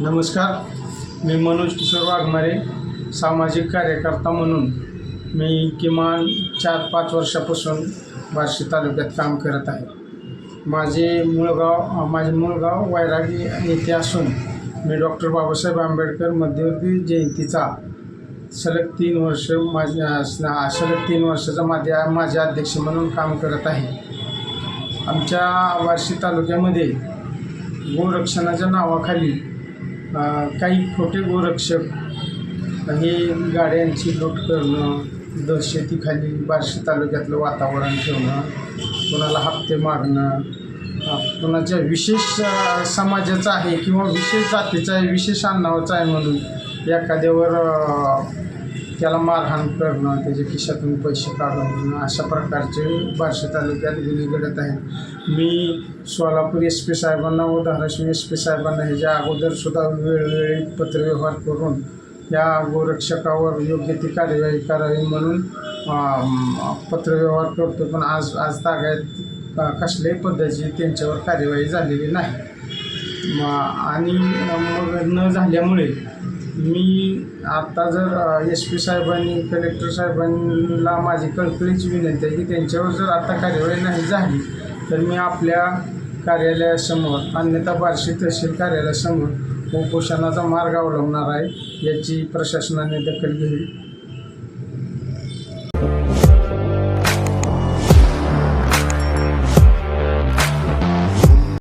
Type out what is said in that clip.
नमस्कार. मी मनोज किशोर वाघमारे सामाजिक कार्यकर्ता म्हणून. मी किमान चार पाच वर्षापासून बार्शी तालुक्यात काम करत आहे. माझे मूळगाव माझे मूळगाव वैरागी येथे असून मी डॉक्टर बाबासाहेब आंबेडकर मध्यवर्ती जयंतीचा सलग तीन वर्ष माझ्या सलग तीन वर्षाचा माझ्या माझ्या अध्यक्ष म्हणून काम करत आहे. आमच्या वार्शी तालुक्यामध्ये गोरक्षणाच्या नावाखाली काही खोटे गोरक्षक हे गाड्यांची लूट करणं दहशतीखाली बार्शी तालुक्यातलं वातावरण ठेवणं कोणाला हप्ते मागणं कोणाच्या विशेष समाजाचं आहे किंवा विशेष जातीचं आहे विशेष अन्नावाचा आहे म्हणून एखाद्यावर त्याला मारहाण करणं त्याच्या खिशातून पैसे काढून अशा प्रकारचे बार्शी तालुक्यात गुन्हे घडत आहेत. मी सोलापूर एस पी साहेबांना व धाराशिव एस पी साहेबांना ह्याच्या अगोदरसुद्धा वेळोवेळी पत्रव्यवहार करून या गोरक्षकावर योग्य ती कार्यवाही करावी म्हणून पत्रव्यवहार करतो पण आज आज तागायत कसल्याही पद्धतीची त्यांच्यावर कार्यवाही झालेली नाही. आणि मग न झाल्यामुळे मी आता जर एस पी साहेबांनी कलेक्टर साहेबांना माझी कळकळीची विनंती आहे की त्यांच्यावर जर आता कार्यवाही नाही झाली तर मी आपल्या कार्यालयासमोर अन्यथा बार्शी तहसील कार्यालयासमोर उपोषणाचा मार्ग अवलंबणार आहे याची प्रशासनाने दखल घ्यावी.